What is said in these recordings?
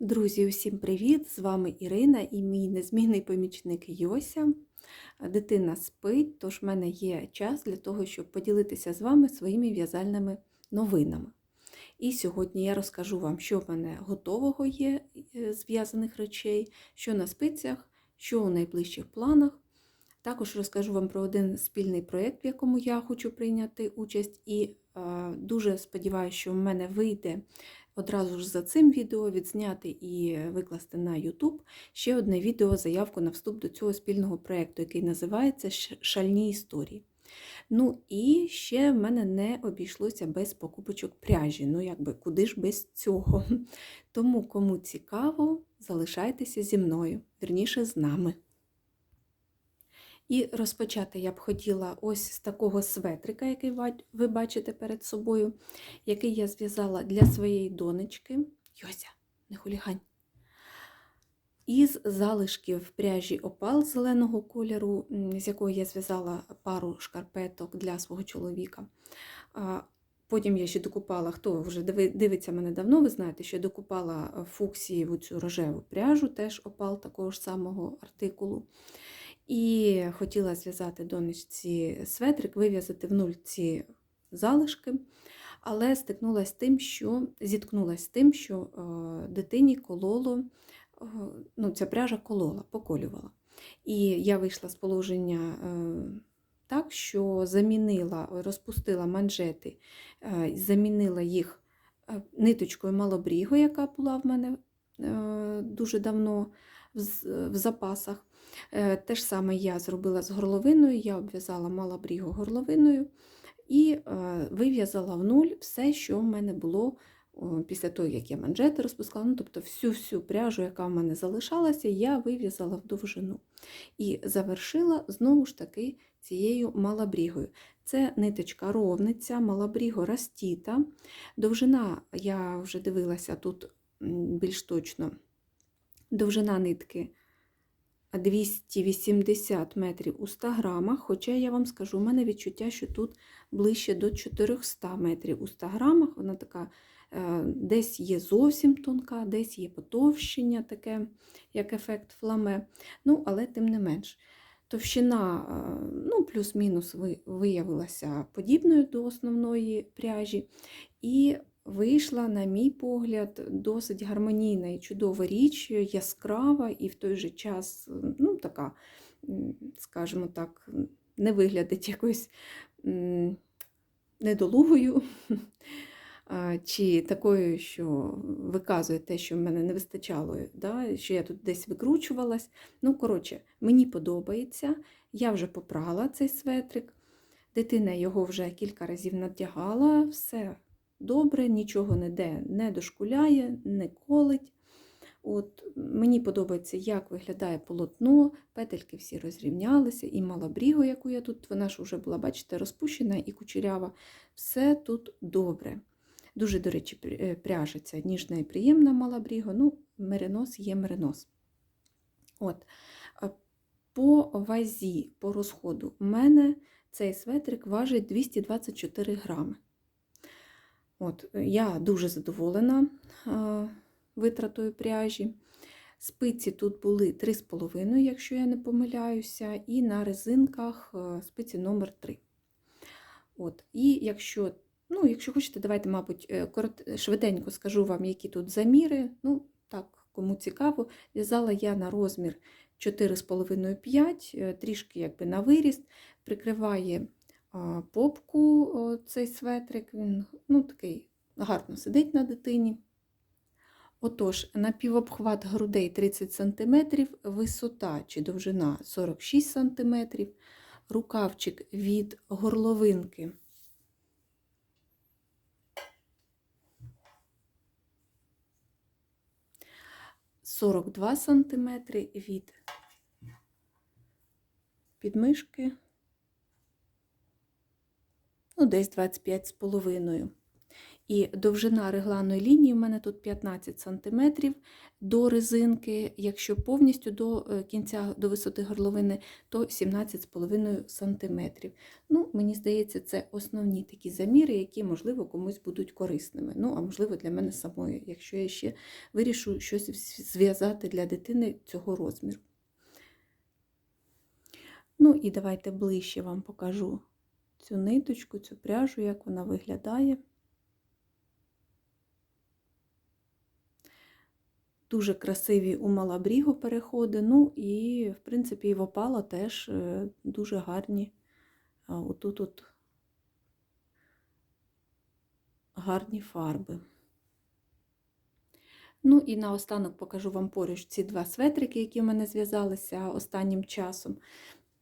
Друзі, усім привіт! З вами Ірина і мій незмінний помічник Йося. Дитина спить, тож в мене є час для того, щоб поділитися з вами своїми в'язальними новинами. І сьогодні я розкажу вам, що в мене готового є е, з в'язаних речей, що на спицях, що у найближчих планах. Також розкажу вам про один спільний проєкт, в якому я хочу прийняти участь, і е, дуже сподіваюся, що в мене вийде одразу ж за цим відео відзняти і викласти на YouTube ще одне відео заявку на вступ до цього спільного проєкту, який називається Шальні історії. Ну і ще в мене не обійшлося без покупочок пряжі. Ну, якби куди ж без цього. Тому, кому цікаво, залишайтеся зі мною, вірніше з нами. І розпочати я б хотіла ось з такого светрика, який ви бачите перед собою, який я зв'язала для своєї донечки. Йося, не хулігань. Із залишків пряжі опал зеленого кольору, з якого я зв'язала пару шкарпеток для свого чоловіка. Потім я ще докупала, хто вже дивиться мене давно, ви знаєте, що я докупала фуксії цю рожеву пряжу, теж опал такого ж самого артикулу. І хотіла зв'язати донечці светрик, вив'язати в нуль ці залишки, але стикнулася тим, що зіткнулася з тим, що е, дитині кололо, е, ну, ця пряжа колола, поколювала. І я вийшла з положення е, так, що замінила, розпустила манжети, замінила їх ниточкою малобрігу, яка була в мене дуже давно в запасах. Е, те ж саме я зробила з горловиною, я обв'язала малобрігу горловиною і е, вив'язала в нуль все, що в мене було після того, як я манжети розпускала, ну, тобто всю-всю пряжу, яка в мене залишалася, я вив'язала в довжину. І завершила знову ж таки цією малабрігою. Це ниточка ровниця, малабріго растіта. Довжина, я вже дивилася тут більш точно, довжина нитки 280 метрів у 100 грамах, хоча я вам скажу, у мене відчуття, що тут ближче до 400 метрів у 100 грамах. Вона така е, десь є зовсім тонка, десь є потовщення, таке, як ефект фламе. Ну, але тим не менш. Товщина е, ну, плюс-мінус виявилася подібною до основної пряжі. І вийшла, на мій погляд, досить гармонійна і чудова річ, яскрава і в той же час, ну, така, скажімо так, не виглядить якоюсь недолугою. Чи такою, що виказує те, що в мене не вистачало, да, що я тут десь викручувалась. Ну, коротше, мені подобається. Я вже попрала цей светрик, дитина його вже кілька разів надягала, все добре, нічого ніде не дошкуляє, не колить. От, Мені подобається, як виглядає полотно, петельки всі розрівнялися, і малабрігу, яку я тут, вона ж вже була, бачите, розпущена і кучерява. Все тут добре. Дуже, до речі, е, пряжеться ніжна і приємна малабріго, ну, меринос є меринос. От. По вазі, по розходу, у мене цей светрик важить 224 грами. От, е, Я дуже задоволена витратою пряжі. Спиці тут були 3,5, якщо я не помиляюся, і на резинках е, спиці номер 3 От, І якщо ну, якщо хочете, давайте, мабуть, е, корот, швиденько скажу вам, які тут заміри. Ну, так, кому цікаво, в'язала я на розмір 4,5-5, трішки якби на виріст, прикриває попку цей светрик, він ну, такий гарно сидить на дитині. Отож, напівобхват грудей 30 см, висота чи довжина 46 см, рукавчик від горловинки. Сорок два сантиметри від підмишки ну, десь 25,5. І довжина регланої лінії у мене тут 15 см до резинки. Якщо повністю до е, кінця до висоти горловини, то 17,5 см. Ну, Мені здається, це основні такі заміри, які, можливо, комусь будуть корисними. Ну, а можливо, для мене самої, якщо я ще вирішу щось зв'язати для дитини цього розміру. Ну, і давайте ближче вам покажу цю ниточку, цю пряжу, як вона виглядає. Дуже красиві у Малабріго переходи, ну і, в принципі, і в опала теж е, дуже гарні. Отут от гарні фарби. Ну і наостанок покажу вам поруч ці два светрики, які в мене зв'язалися останнім часом.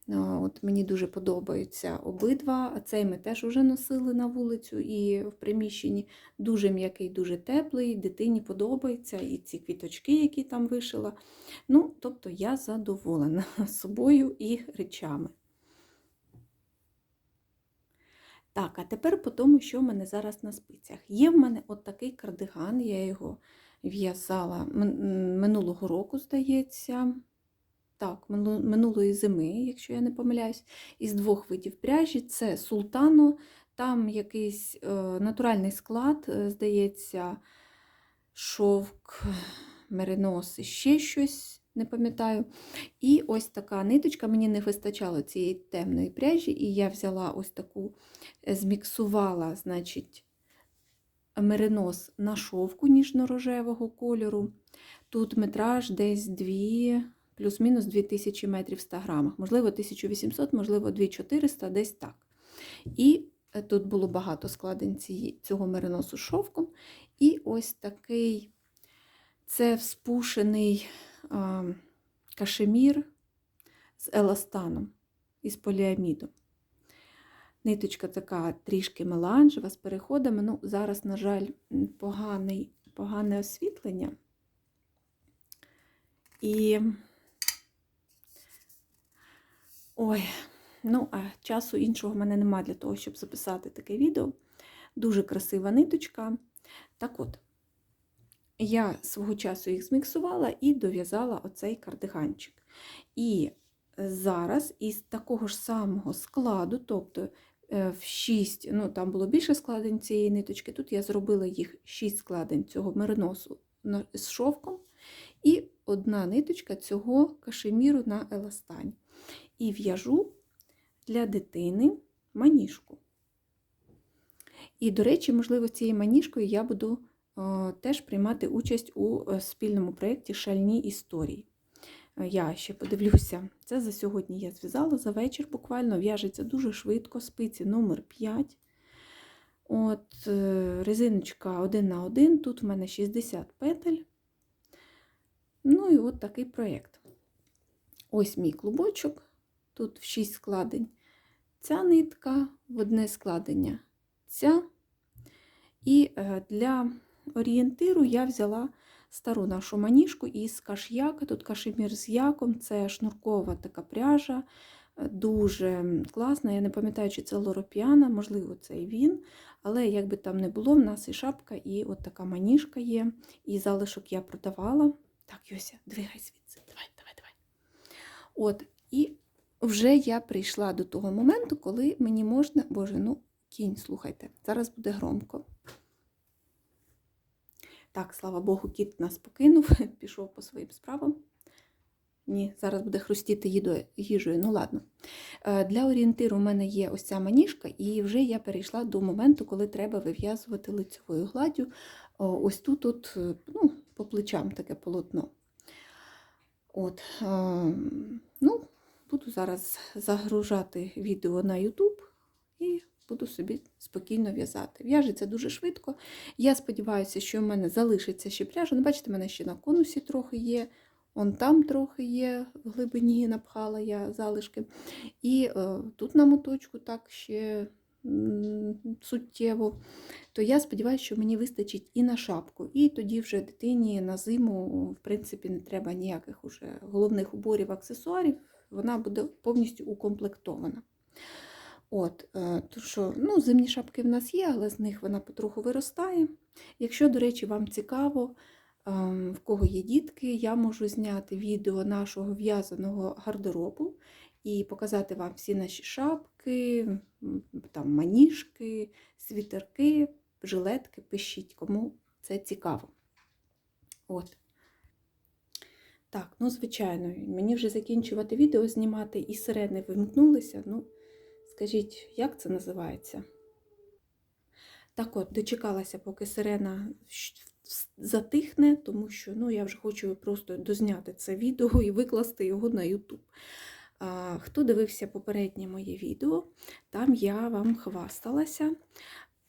От Мені дуже подобаються обидва. А цей ми теж вже носили на вулицю і в приміщенні. Дуже м'який, дуже теплий, дитині подобається, і ці квіточки, які там вишила. Ну, Тобто я задоволена собою і речами. Так, а тепер по тому, що в мене зараз на спицях. Є в мене от такий кардиган, я його в'язала минулого року, здається. Так, минулої зими, якщо я не помиляюсь, із двох видів пряжі. Це султано, там якийсь е, натуральний склад, е, здається, шовк, меринос і ще щось, не пам'ятаю. І ось така ниточка, мені не вистачало цієї темної пряжі, і я взяла ось таку, е, зміксувала, значить, меринос на шовку ніжно-рожевого кольору. Тут метраж десь 2 плюс-мінус 2000 метрів в 100 грамах. Можливо, 1800, можливо, 2400, десь так. І е, тут було багато складень цього мериносу шовком. І ось такий це вспушений а, кашемір з еластаном із поліамідом. Ниточка така трішки меланжева з переходами. Ну, Зараз, на жаль, поганий, погане освітлення. І Ой, ну, а часу іншого в мене немає для того, щоб записати таке відео. Дуже красива ниточка. Так от, я свого часу їх зміксувала і дов'язала оцей кардиганчик. І зараз із такого ж самого складу, тобто е, в 6, ну там було більше складень цієї ниточки, тут я зробила їх 6 складень цього мериносу з шовком, і одна ниточка цього кашеміру на еластані і в'яжу для дитини маніжку. І, до речі, можливо, цією маніжкою я буду о, теж приймати участь у е, спільному проєкті Шальні історії. Е, я ще подивлюся, це за сьогодні я зв'язала за вечір, буквально в'яжеться дуже швидко, спиці номер 5 От, е, Резиночка 1 на 1, тут в мене 60 петель. Ну і от такий проєкт. Ось мій клубочок тут в 6 складень. Ця нитка в одне складення ця. І е, для орієнтиру я взяла стару нашу маніжку із каш'яка. Тут кашемір з яком, це шнуркова така пряжа, е, дуже класна. Я не пам'ятаю, чи це лоропіана, можливо, це і він. Але як би там не було, в нас і шапка, і от така маніжка є. І залишок я продавала. Так, Йося, двигай звідси. Давай, давай, давай. От, І вже я прийшла до того моменту, коли мені можна. Боже, ну, кінь, слухайте, зараз буде громко. Так, слава Богу, кіт нас покинув, пішов по своїм справам. Ні, зараз буде хрустіти їжею. Ну, ладно. Е, для орієнтиру у мене є ось ця маніжка, і вже я перейшла до моменту, коли треба вив'язувати лицевою гладдю. Ось тут, от, е, ну, по плечам таке полотно. От, ем, ну, Буду зараз загружати відео на YouTube і буду собі спокійно в'язати. В'яжеться дуже швидко. Я сподіваюся, що в мене залишиться ще пряжа. Ну, Бачите, в мене ще на конусі трохи є. Он там трохи є, в глибині напхала я залишки. І е, тут на моточку так ще суттєво. То я сподіваюся, що мені вистачить і на шапку. І тоді вже дитині на зиму, в принципі, не треба ніяких уже головних уборів, аксесуарів вона буде повністю укомплектована. От, е, то що, ну, зимні шапки в нас є, але з них вона потроху виростає. Якщо, до речі, вам цікаво, ем, в кого є дітки, я можу зняти відео нашого в'язаного гардеробу і показати вам всі наші шапки, там, маніжки, світерки, жилетки. Пишіть, кому це цікаво. От. Так, ну, звичайно, мені вже закінчувати відео знімати, і сирени вимкнулися. Ну, скажіть, як це називається? Так от, дочекалася, поки сирена затихне, тому що ну, я вже хочу просто дозняти це відео і викласти його на YouTube. А, Хто дивився попереднє моє відео, там я вам хвасталася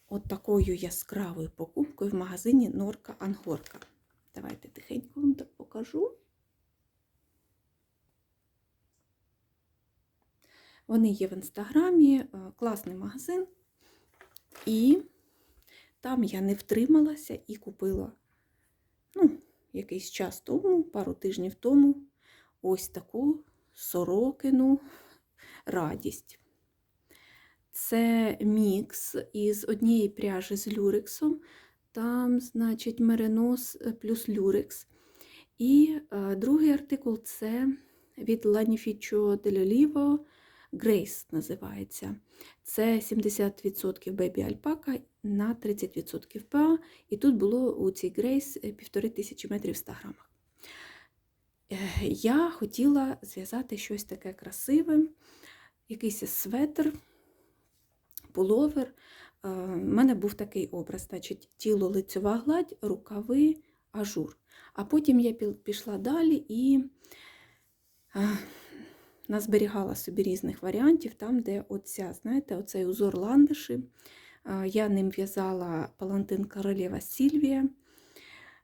от такою яскравою покупкою в магазині Норка Ангорка. Давайте тихенько вам так покажу. Вони є в інстаграмі, е, класний магазин. І там я не втрималася і купила ну, якийсь час тому, пару тижнів тому, ось таку сорокину радість. Це мікс із однієї пряжі з люрексом. Там, значить, меринос плюс люрекс. І е, другий артикул це від Ланіфічо Lanificio dell'Olivo Grace називається. Це 70% бебі альпака на 30% ПА. І тут було у цій Grace 1500 метрів в 100 грамах. Е, Я хотіла зв'язати щось таке красиве, якийсь светр, пуловер. У мене був такий образ, значить, тіло лицьова гладь, рукави, ажур. А потім я пішла далі і назберігала собі різних варіантів, там, де оця, знаєте, оцей узор ландиші. Я ним в'язала палантин королева Сільвія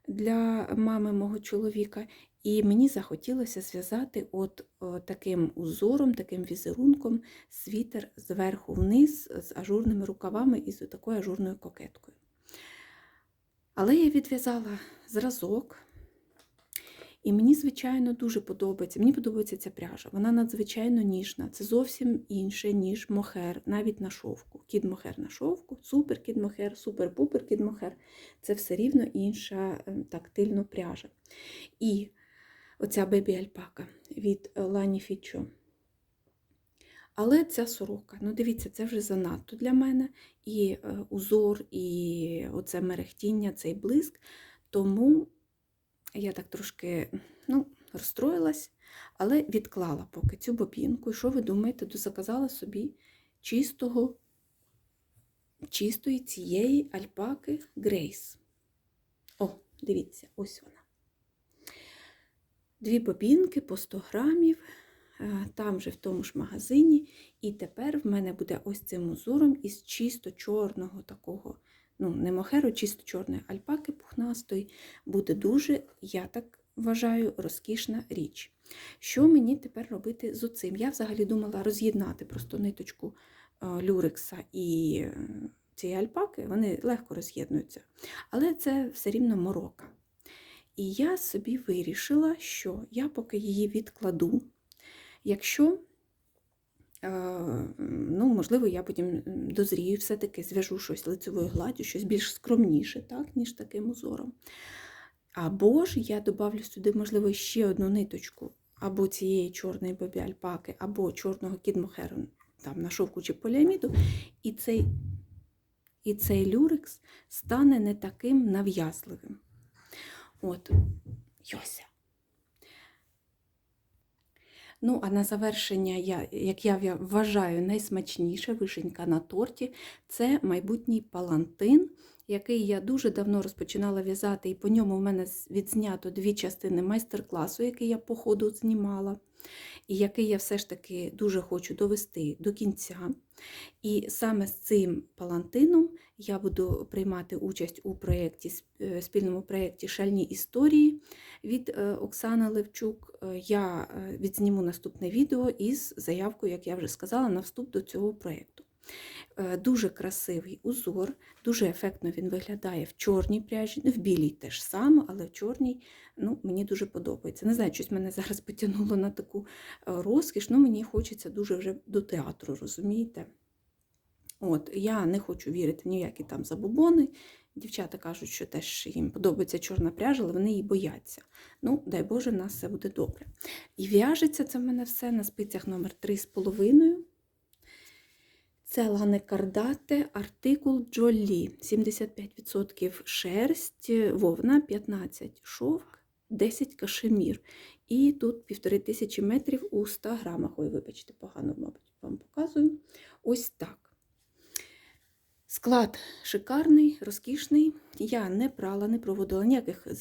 для мами мого чоловіка. І мені захотілося зв'язати от таким узором, таким візерунком світер зверху вниз з ажурними рукавами і з такою ажурною кокеткою. Але я відв'язала зразок, і мені, звичайно, дуже подобається. Мені подобається ця пряжа. Вона надзвичайно ніжна. Це зовсім інше, ніж мохер, навіть на шовку. Кід мохер на шовку, супер кід мохер, супер-пупер кід мохер. Це все рівно інша е, тактильно пряжа. І оця бебі альпака від Лані Фічо. Але ця сорока, ну дивіться, це вже занадто для мене. І е, узор, і оце мерехтіння, цей блиск. Тому я так трошки ну, розстроїлась, але відклала поки цю бобінку. І що ви думаєте, дозаказала собі чистого, чистої цієї альпаки Грейс. О, дивіться, ось вона. Дві бобінки по 100 грамів, е, там же в тому ж магазині. І тепер в мене буде ось цим узором із чисто чорного такого, ну, не мохеру, чисто чорної альпаки пухнастої. Буде дуже, я так вважаю, розкішна річ. Що мені тепер робити з оцим? Я взагалі думала роз'єднати просто ниточку люрекса і е, цієї альпаки, вони легко роз'єднуються. Але це все рівно морока. І я собі вирішила, що я поки її відкладу, якщо, ну, можливо, я потім дозрію, все-таки зв'яжу щось лицевою гладдю, щось більш скромніше, так, ніж таким узором. Або ж я добавлю сюди, можливо, ще одну ниточку, або цієї чорної бобі альпаки, або чорного кідмохеру там, на шовку чи поліаміду, і цей, і цей люрекс стане не таким нав'язливим. От, Йося. Ну, а на завершення, я, як я вважаю, найсмачніша вишенька на торті це майбутній палантин, який я дуже давно розпочинала в'язати, і по ньому в мене відзнято дві частини майстер-класу, який я по ходу знімала, і який я все ж таки дуже хочу довести до кінця. І саме з цим палантином я буду приймати участь у проєкті, спільному проєкті Шальні історії від Оксани Левчук. Я відзніму наступне відео із заявкою, як я вже сказала, на вступ до цього проєкту. Дуже красивий узор, дуже ефектно він виглядає в чорній пряжі, в білій теж саме, але в чорній ну, мені дуже подобається. Не знаю, щось мене зараз потягнуло на таку розкіш, але мені хочеться дуже вже до театру, розумієте? От, я не хочу вірити в ніякі там забобони. Дівчата кажуть, що теж їм подобається чорна пряжа, але вони її бояться. Ну, дай Боже, в нас все буде добре. І в'яжеться це в мене все на спицях номер 3,5. Це лане кардате, артикул Джолі. 75% шерсть, вовна, 15 шовк, 10 кашемір. І тут півтори тисячі метрів у 100 грамах. Ой, вибачте, погано, мабуть, вам показую. Ось так. Склад шикарний, розкішний. Я не прала, не проводила ніяких